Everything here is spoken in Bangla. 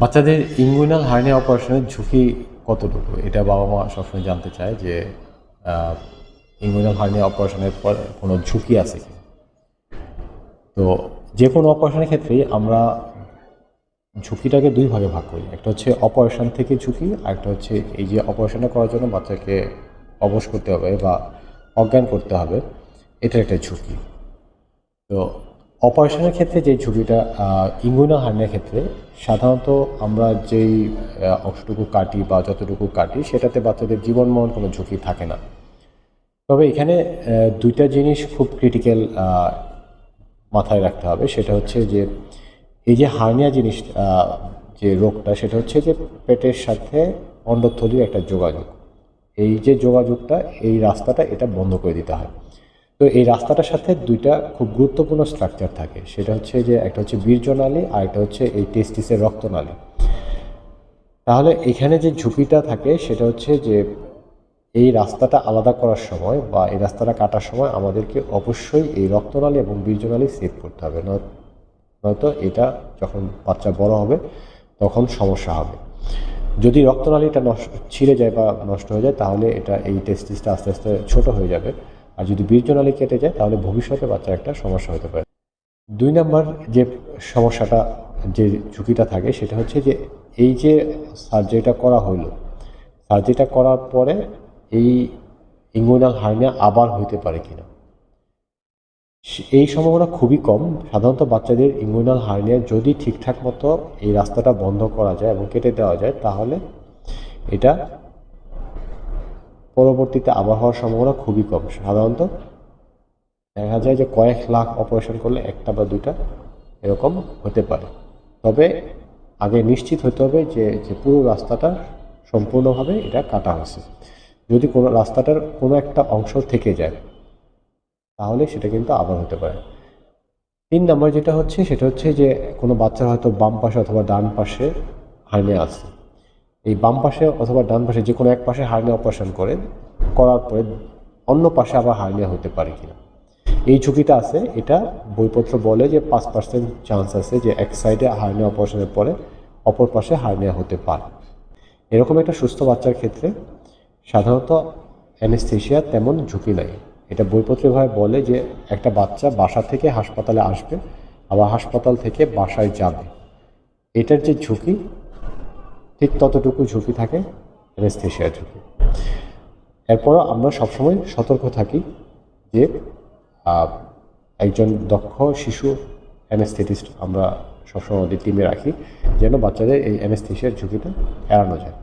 বাচ্চাদের ইঙ্গুইনাল হার্নিয়া অপারেশনের ঝুঁকি কতটুকু? এটা বাবা মা সবসময় জানতে চায় যে ইঙ্গুইনাল হার্নিয়া অপারেশনের পর কোনো ঝুঁকি আছে কি? তো যে কোনো অপারেশনের ক্ষেত্রেই আমরা ঝুঁকিটাকে দুই ভাগে ভাগ করি। একটা হচ্ছে অপারেশন থেকে ঝুঁকি, আর একটা হচ্ছে এই যে অপারেশনটা করার জন্য বাচ্চাকে অবশ করতে হবে বা অজ্ঞান করতে হবে এটা একটা ঝুঁকি। তো অপারেশনের ক্ষেত্রে যে ঝুঁকিটা ইঙ্গুইনাল হার্নিয়ার ক্ষেত্রে, সাধারণত আমরা যেই অংশটুকু কাটি বা যতটুকু কাটি, সেটাতে বাচ্চাদের জীবন মরণ কোনো ঝুঁকি থাকে না। তবে এখানে দুইটা জিনিস খুব ক্রিটিক্যাল মাথায় রাখতে হবে। সেটা হচ্ছে যে, এই যে হার্নিয়া জিনিস যে রোগটা, সেটা হচ্ছে যে পেটের সাথে অন্ডথলির একটা যোগাযোগ। এই যে যোগাযোগটা, এই রাস্তাটা এটা বন্ধ করে দিতে হয়। তো এই রাস্তাটার সাথে দুইটা খুব গুরুত্বপূর্ণ স্ট্রাকচার থাকে। সেটা হচ্ছে যে একটা হচ্ছে বীর্যনালী আর একটা হচ্ছে এই টেস্টিসের রক্তনালী তাহলে এখানে যে ঝুঁকিটা থাকে সেটা হচ্ছে যে এই রাস্তাটা আলাদা করার সময় বা এই রাস্তাটা কাটার সময় আমাদেরকে অবশ্যই এই রক্তনালী এবং বীর্যনালী সেভ করতে হবে। নয়- নয়তো এটা যখন বাচ্চা বড় হবে তখন সমস্যা হবে। যদি রক্তনালীটা নষ্ট, ছিঁড়ে যায় বা নষ্ট হয়ে যায় তাহলে এটা এই টেস্টিসটা আস্তে আস্তে ছোট হয়ে যাবে। আর যদি বীর্যনালী কেটে যায়, তাহলে ভবিষ্যতে বাচ্চার একটা সমস্যা হতে পারে। দুই নাম্বার যে সমস্যাটা, যে ঝুঁকিটা থাকে, সেটা হচ্ছে যে এই যে সার্জারিটা করা হইল সার্জারিটা করার পরে এই ইঙ্গুইনাল হার্নিয়া আবার হইতে পারে কিনা? এই সম্ভাবনা খুবই কম। সাধারণত বাচ্চাদের ইঙ্গুইনাল হার্নিয়া যদি ঠিকঠাক মতো এই রাস্তাটা বন্ধ করা যায় এবং কেটে দেওয়া যায়, তাহলে এটা পরবর্তীতে আবার হওয়ার সম্ভাবনা খুবই কম। সাধারণত দেখা যায় যে কয়েক লাখ অপারেশন করলে একটা বা দুইটা এরকম হতে পারে। তবে আগে নিশ্চিত হতে হবে যে যে পুরো রাস্তাটা সম্পূর্ণভাবে এটা কাটা হয়েছে। যদি কোনো রাস্তাটার কোনো একটা অংশ থেকে যায়, তাহলে সেটা কিন্তু আবার হতে পারে। তিন নাম্বার যেটা হচ্ছে, সেটা হচ্ছে যে কোনো বাচ্চার হয়তো বাম পাশে অথবা ডান পাশে হার্নিয়া আছে। এই বাম পাশে অথবা ডান পাশে যে কোনো এক পাশে হার্নিয়া অপারেশন করে, করার পরে অন্য পাশে আবার হার্নিয়া হতে পারে কিনা। এই ঝুঁকিটা আছে, এটা বইপত্র বলে যে পাঁচ পার্সেন্ট চান্স আছে যে এক সাইডে হার্নিয়া অপারেশনের পরে অপর পাশে হার্নিয়া হতে পারে। এরকম একটা সুস্থ বাচ্চার ক্ষেত্রে সাধারণত অ্যানেস্থেশিয়া তেমন ঝুঁকি নাই। এটা বইপত্রভাবে বলে যে একটা বাচ্চা বাসা থেকে হাসপাতালে আসবে, আবার হাসপাতাল থেকে বাসায় যাবে। এটার যে ঝুঁকি ঠিক ততটুকু ঝুঁকি থাকে অ্যানেস্থেশিয়া ঝুঁকি। এরপরও আমরা সবসময় সতর্ক থাকি যে একজন দক্ষ শিশু অ্যানেস্থেটিস্ট আমরা সবসময় আমাদের টিমে রাখি, যেন বাচ্চাদের এই অ্যানেস্থেশিয়ার ঝুঁকিটা এড়ানো যায়।